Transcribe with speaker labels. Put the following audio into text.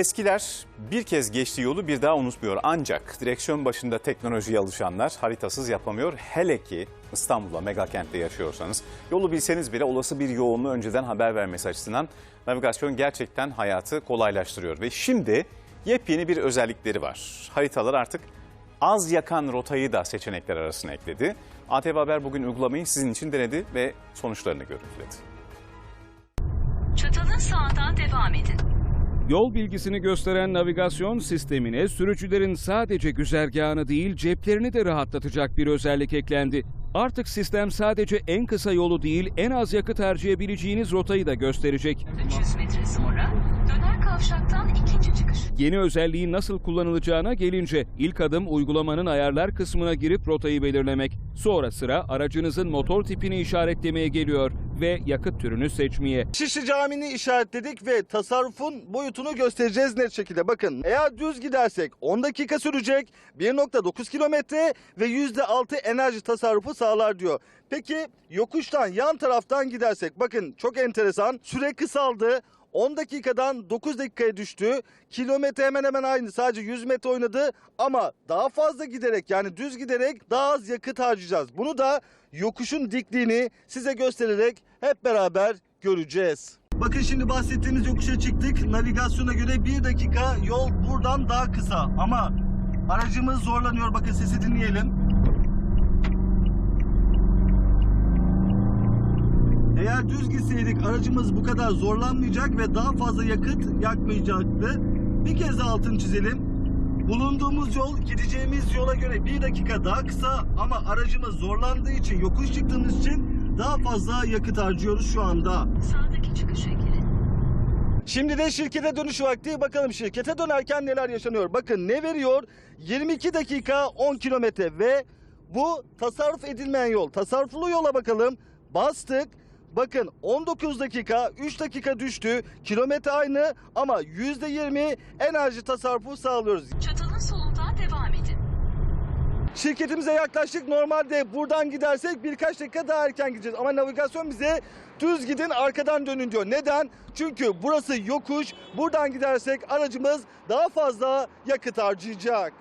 Speaker 1: Eskiler bir kez geçtiği yolu bir daha unutmuyor. Ancak direksiyon başında teknolojiye alışanlar haritasız yapamıyor. Hele ki İstanbul'da mega kentte yaşıyorsanız yolu bilseniz bile olası bir yoğunluğu önceden haber vermesi açısından navigasyon gerçekten hayatı kolaylaştırıyor. Ve şimdi yepyeni bir özellikleri var. Haritalar artık az yakan rotayı da seçenekler arasına ekledi. ATV Haber bugün uygulamayı sizin için denedi ve sonuçlarını görüntüledi.
Speaker 2: Çatalın sağından devam edin.
Speaker 3: Yol bilgisini gösteren navigasyon sistemine sürücülerin sadece güzergahını değil ceplerini de rahatlatacak bir özellik eklendi. Artık sistem sadece en kısa yolu değil en az yakıt harcayabileceğiniz rotayı da gösterecek.
Speaker 2: 300 metre sonra döner kavşaktan ikinci çıkış.
Speaker 3: Yeni özelliğin nasıl kullanılacağına gelince ilk adım uygulamanın ayarlar kısmına girip rotayı belirlemek. Sonra sıra aracınızın motor tipini işaretlemeye geliyor ve yakıt türünü seçmeye.
Speaker 4: Şişli Camii'ni işaretledik ve tasarrufun boyutunu göstereceğiz net şekilde. Bakın eğer düz gidersek 10 dakika sürecek, 1.9 kilometre ve %6 enerji tasarrufu sağlar diyor. Peki yokuştan yan taraftan gidersek bakın çok enteresan süre kısaldı. 10 dakikadan 9 dakikaya düştü. Kilometre hemen hemen aynı. Sadece 100 metre oynadı ama daha fazla giderek yani düz giderek daha az yakıt harcayacağız. Bunu da yokuşun dikliğini size göstererek hep beraber göreceğiz. Bakın şimdi bahsettiğimiz yokuşa çıktık. Navigasyona göre 1 dakika yol buradan daha kısa ama aracımız zorlanıyor. Bakın sesi dinleyelim. Eğer düz gitseydik aracımız bu kadar zorlanmayacak ve daha fazla yakıt yakmayacaktı. Bir kez daha altını çizelim. Bulunduğumuz yol gideceğimiz yola göre bir dakika daha kısa ama aracımız zorlandığı için yokuş çıktığımız için daha fazla yakıt harcıyoruz şu anda.
Speaker 2: Sağdaki çıkışa girin.
Speaker 4: Şimdi de şirkete dönüş vakti. Bakalım şirkete dönerken neler yaşanıyor. Bakın ne veriyor? 22 dakika 10 kilometre ve bu tasarruf edilmeyen yol. Tasarruflu yola bakalım. Bastık. Bakın 19 dakika 3 dakika düştü. Kilometre aynı ama %20 enerji tasarrufu sağlıyoruz.
Speaker 2: Çatalın solundan devam edin.
Speaker 4: Şirketimize yaklaştık. Normalde buradan gidersek birkaç dakika daha erken gideceğiz. Ama navigasyon bize düz gidin arkadan dönün diyor. Neden? Çünkü burası yokuş. Buradan gidersek aracımız daha fazla yakıt harcayacak.